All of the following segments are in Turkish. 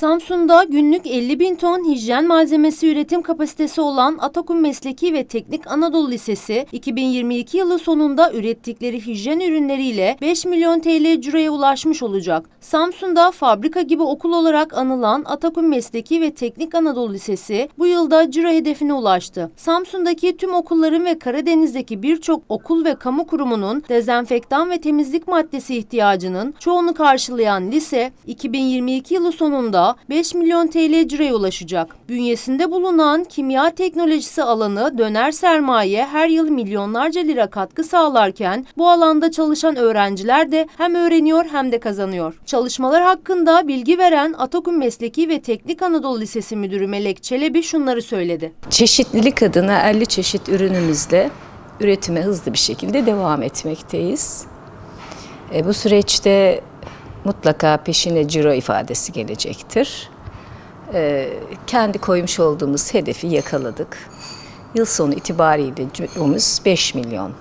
Samsun'da günlük 50 bin ton hijyen malzemesi üretim kapasitesi olan Atakum Mesleki ve Teknik Anadolu Lisesi, 2022 yılı sonunda ürettikleri hijyen ürünleriyle 5 milyon TL cüreye ulaşmış olacak. Samsun'da fabrika gibi okul olarak anılan Atakum Mesleki ve Teknik Anadolu Lisesi bu yılda cüre hedefine ulaştı. Samsun'daki tüm okulların ve Karadeniz'deki birçok okul ve kamu kurumunun dezenfektan ve temizlik maddesi ihtiyacının çoğunu karşılayan lise, 2022 yılı sonunda 5 milyon TL cüreye ulaşacak. Bünyesinde bulunan kimya teknolojisi alanı döner sermaye her yıl milyonlarca lira katkı sağlarken bu alanda çalışan öğrenciler de hem öğreniyor hem de kazanıyor. Çalışmalar hakkında bilgi veren Atakum Mesleki ve Teknik Anadolu Lisesi Müdürü Melek Çelebi şunları söyledi. Çeşitlilik adına 50 çeşit ürünümüzle üretime hızlı bir şekilde devam etmekteyiz. E, bu süreçte mutlaka peşine ciro ifadesi gelecektir. E, kendi koymuş olduğumuz hedefi yakaladık. Yıl sonu itibariyle ciromuz 5 milyon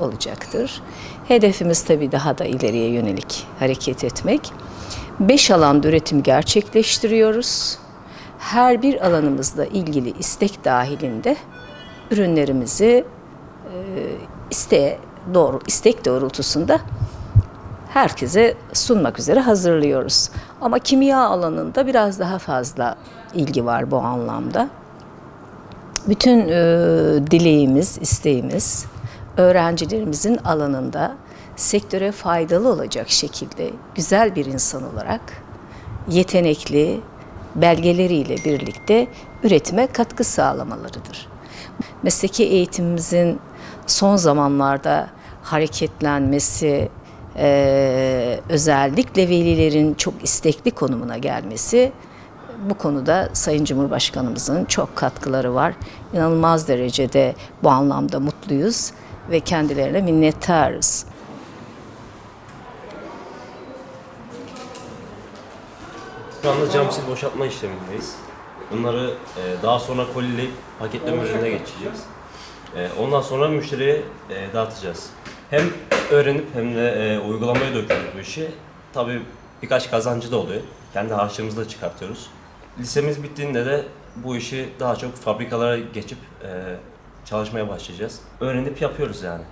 olacaktır. Hedefimiz tabii daha da ileriye yönelik hareket etmek. 5 alanda üretim gerçekleştiriyoruz. Her bir alanımızla ilgili istek dahilinde ürünlerimizi e, isteğe doğru istek doğrultusunda herkese sunmak üzere hazırlıyoruz. Ama kimya alanında biraz daha fazla ilgi var bu anlamda. Bütün e, dileğimiz, isteğimiz öğrencilerimizin alanında sektöre faydalı olacak şekilde güzel bir insan olarak yetenekli belgeleriyle birlikte üretime katkı sağlamalarıdır. Mesleki eğitimimizin son zamanlarda hareketlenmesi, eee, özellikle velilerin çok istekli konumuna gelmesi bu konuda Sayın Cumhurbaşkanımızın çok katkıları var. İnanılmaz derecede bu anlamda mutluyuz ve kendilerine minnettarız. Şu anda cam sil boşaltma işlemindeyiz. Bunları e, daha sonra kolileyip paketleme ürününe geçeceğiz. E, ondan sonra müşteriye e, dağıtacağız. Hem öğrenip hem de e, uygulamaya döküyoruz bu işi. Tabii birkaç kazancı da oluyor. Kendi harçlığımızı da çıkartıyoruz. Lisemiz bittiğinde de bu işi daha çok fabrikalara geçip e, çalışmaya başlayacağız. Öğrenip yapıyoruz yani.